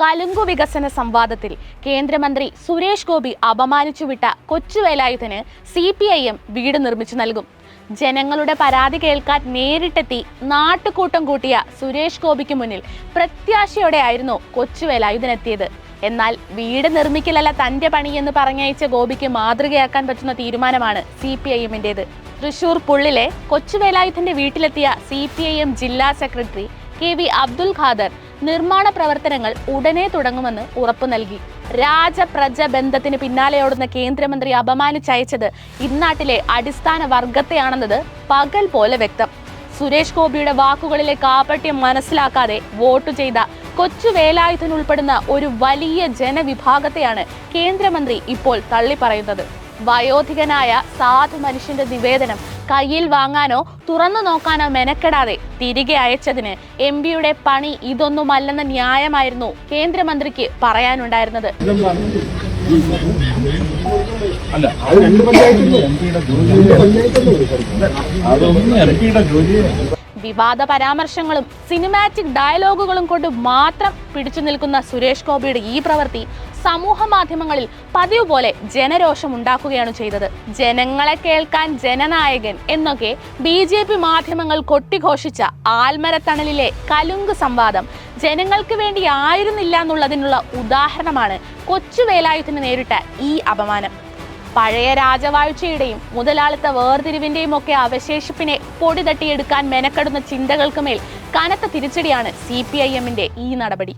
കലുങ്കു വികസന സംവാദത്തിൽ കേന്ദ്രമന്ത്രി സുരേഷ് ഗോപി അപമാനിച്ചുവിട്ട കൊച്ചുവേലായുധന് സി പി ഐ എം വീട് നിർമ്മിച്ചു നൽകും. ജനങ്ങളുടെ പരാതി കേൾക്കാൻ നേരിട്ടെത്തി നാട്ടുകൂട്ടം കൂട്ടിയ സുരേഷ് ഗോപിക്ക് മുന്നിൽ പ്രത്യാശയോടെയായിരുന്നു കൊച്ചുവേലായുധനെത്തിയത്. എന്നാൽ വീട് നിർമ്മിക്കലല്ല തന്റെ പണി എന്ന് പറഞ്ഞയച്ച ഗോപിക്ക് മാതൃകയാക്കാൻ പറ്റുന്ന തീരുമാനമാണ് സി പി ഐ എമ്മിന്റേത് തൃശൂർ പുള്ളിലെ കൊച്ചുവേലായുധന്റെ വീട്ടിലെത്തിയ സി പി ഐ എം ജില്ലാ secretary K V Abdul Khader നിർമ്മാണ പ്രവർത്തനങ്ങൾ ഉടനെ തുടങ്ങുമെന്ന് ഉറപ്പു നൽകി. രാജപ്രജ ബന്ധത്തിന് പിന്നാലെയോടുന്ന കേന്ദ്രമന്ത്രി അപമാനിച്ചയച്ചത് ഇന്നാട്ടിലെ അടിസ്ഥാന വർഗത്തെയാണെന്നത് പകൽ പോലെ വ്യക്തം. സുരേഷ് ഗോപിയുടെ വാക്കുകളിലെ കാപട്യം മനസ്സിലാക്കാതെ വോട്ട് ചെയ്ത കൊച്ചു വേലായുധൻ ഒരു വലിയ ജനവിഭാഗത്തെയാണ് കേന്ദ്രമന്ത്രി ഇപ്പോൾ തള്ളിപ്പറയുന്നത്. വയോധികനായ സാധു മനുഷ്യന്റെ നിവേദനം കയ്യിൽ വാങ്ങാനോ തുറന്നു നോക്കാനോ മെനക്കെടാതെ തിരികെ അയച്ചതിന് എം പിയുടെ പണി ഇതൊന്നുമല്ലെന്ന ന്യായമായിരുന്നു കേന്ദ്രമന്ത്രിക്ക് പറയാനുണ്ടായിരുന്നത്. അല്ല അത് രണ്ട് എം പിയുടെ ജോലിയെ വിവാദ പരാമർശങ്ങളും സിനിമാറ്റിക് ഡയലോഗുകളും കൊണ്ട് മാത്രം പിടിച്ചു നിൽക്കുന്ന സുരേഷ് ഗോപിയുടെ ഈ പ്രവൃത്തി സമൂഹ മാധ്യമങ്ങളിൽ പതിവ് പോലെ ജനരോഷം ഉണ്ടാക്കുകയാണ് ചെയ്തത്. ജനങ്ങളെ കേൾക്കാൻ ജനനായകൻ എന്നൊക്കെ ബി ജെ പി മാധ്യമങ്ങൾ കൊട്ടിഘോഷിച്ച ആൽമരത്തണലിലെ കലുങ്ക് സംവാദം ജനങ്ങൾക്ക് വേണ്ടി ആയിരുന്നില്ല എന്നുള്ളതിനുള്ള ഉദാഹരണമാണ് കൊച്ചുവേലായുധന് നേരിട്ട ഈ അപമാനം. പഴയ രാജവാഴ്ചയുടെയും മുതലാളിത്ത വേർതിരിവിന്റെയും ഒക്കെ അവശേഷിപ്പിനെ പൊടി തട്ടിയെടുക്കാൻ മെനക്കെടുന്ന ചിന്തകൾക്ക് മേൽ കനത്ത തിരിച്ചടിയാണ് സി പി ഐ എമ്മിന്റെ ഈ നടപടി.